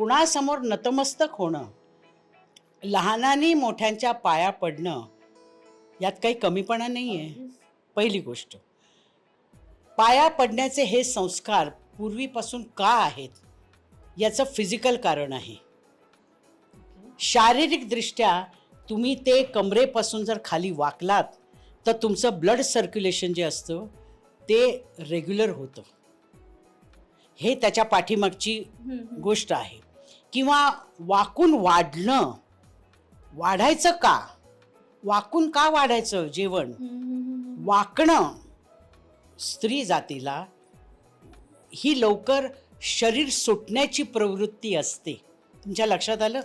कुणासमोर नतमस्तक होणं लहानांनी मोठ्यांच्या पाया पडणं यात काही कमीपणा नाही आहे पहिली गोष्ट. पाया पडण्याचे हे संस्कार पूर्वीपासून का आहेत याचं फिजिकल कारण आहे. शारीरिकदृष्ट्या तुम्ही ते कमरेपासून जर खाली वाकलात तर तुमचं ब्लड सर्क्युलेशन जे असतं ते रेग्युलर होतं. हे त्याच्या पाठीमागची गोष्ट आहे. किंवा वाकून वाढणं वाढायचं का? वाकून का वाढायचं जेवण? वाकणं स्त्री जातीला ही लवकर शरीर सुटण्याची प्रवृत्ती असते. तुमच्या लक्षात आलं?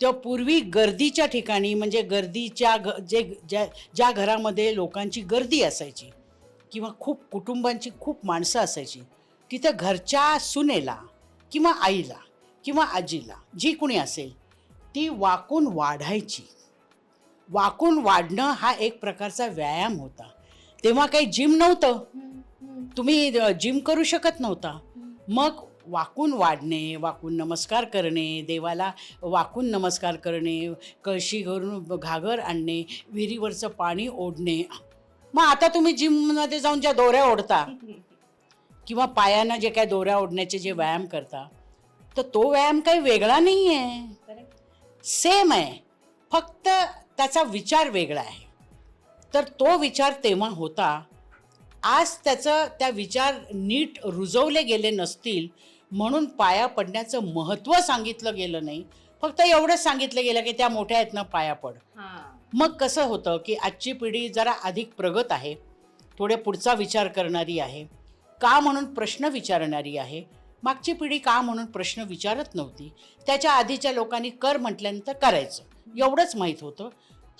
तेव्हा पूर्वी गर्दीच्या ठिकाणी म्हणजे गर्दीच्या घ जे ज्या ज्या घरामध्ये लोकांची गर्दी असायची किंवा खूप कुटुंबांची खूप माणसं असायची तिथं घरच्या सुनेला किंवा आईला किंवा आजीला जी कुणी असेल ती वाकून वाढायची. वाकून वाढणं हा एक प्रकारचा व्यायाम होता. तेव्हा काही जिम नव्हतं. तुम्ही जिम करू शकत नव्हता. मग वाकून वाढणे वाकून नमस्कार करणे देवाला वाकून नमस्कार करणे कळशी घरून घागर आणणे विहिरीवरचं पाणी ओढणे. मग आता तुम्ही जिममध्ये जाऊन ज्या दोऱ्या ओढता किंवा पायानं जे काय दोऱ्या ओढण्याचे जे व्यायाम करता तर तो व्यायाम काही वेगळा नाही आहे सेम आहे. फक्त त्याचा विचार वेगळा आहे. तर तो विचार तेव्हा होता आज त्याचं त्या विचार नीट रुजवले गेले नसतील म्हणून पाया पडण्याचं महत्त्व सांगितलं गेलं नाही. फक्त एवढंच सांगितलं गेलं की त्या मोठ्या आहेत ना पाया पड. मग कसं होतं की आजची पिढी जरा अधिक प्रगत आहे थोडे पुढचा विचार करणारी आहे का म्हणून प्रश्न विचारणारी आहे मागची पिढी का म्हणून प्रश्न विचारत नव्हती? त्याच्या आधीच्या लोकांनी कर म्हटल्यानंतर करायचं. एवढंच माहीत होतं.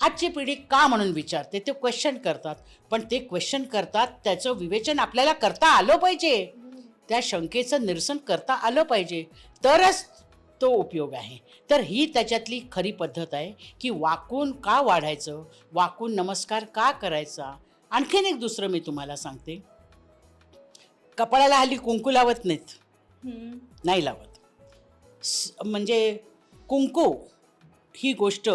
आजची पिढी का म्हणून विचारते? ते क्वेश्चन करतात. पण ते क्वेश्चन करतात त्याचं विवेचन आपल्याला करता आलं पाहिजे. त्या शंकेचं निरसन करता आलं पाहिजे. तरच तो उपयोग आहे. तर ही त्याच्यातली खरी पद्धत आहे की वाकून का वाढायचं? वाकून नमस्कार का करायचा? आणखीन एक दुसरं मी तुम्हाला सांगते. कपाळाला हल्ली कुंकू लावत नाहीत. नाही लावत. म्हणजे कुंकू ही गोष्ट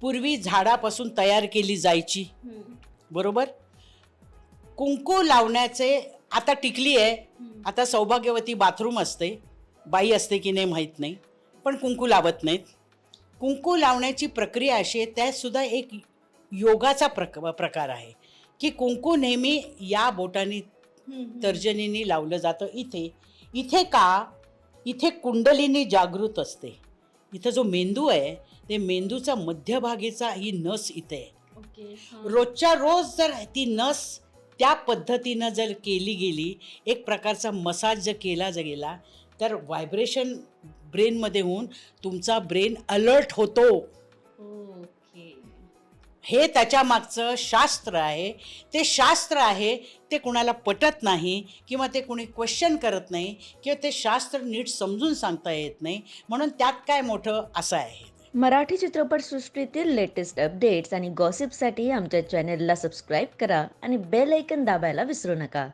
पूर्वी झाडापासून तयार केली जायची. बरोबर? कुंकू लावण्याचे आता टिकली आहे. आता सौभाग्यवती बाथरूम असते. बाई असते की नाही माहीत नाही. पण कुंकू लावत नाहीत. कुंकू लावण्याची प्रक्रिया अशी आहे त्यात सुद्धा एक योगाचा प्रक प्रकार आहे. की कुंकू नेहमी या बोटाने तर्जनीने लावलं जातं. इथे इथे का? इथे कुंडलिनी जागृत असते. इथं जो मेंदू आहे ते मेंदूचा मध्यभागीचा ही नस इथे आहे. रोजच्या रोज जर ती नस त्या पद्धतीनं जर केली गेली एक प्रकारचा मसाज जर केला जर गेला तर व्हायब्रेशन ब्रेनमध्ये होऊन तुमचा ब्रेन अलर्ट होतो. हे त्याच्या मागचं शास्त्र आहे. ते शास्त्र आहे ते कुणाला पटत नाही किंवा ते कुणी क्वेश्चन करत नाही किंवा ते शास्त्र नीट समजून सांगता येत नाही. म्हणून त्यात काय मोठं असं आहे. मराठी चित्रपटसृष्टीतील लेटेस्ट अपडेट्स आणि गॉसिपसाठी आमच्या चॅनेलला सबस्क्राईब करा आणि बेल ऐकन दाबायला विसरू नका.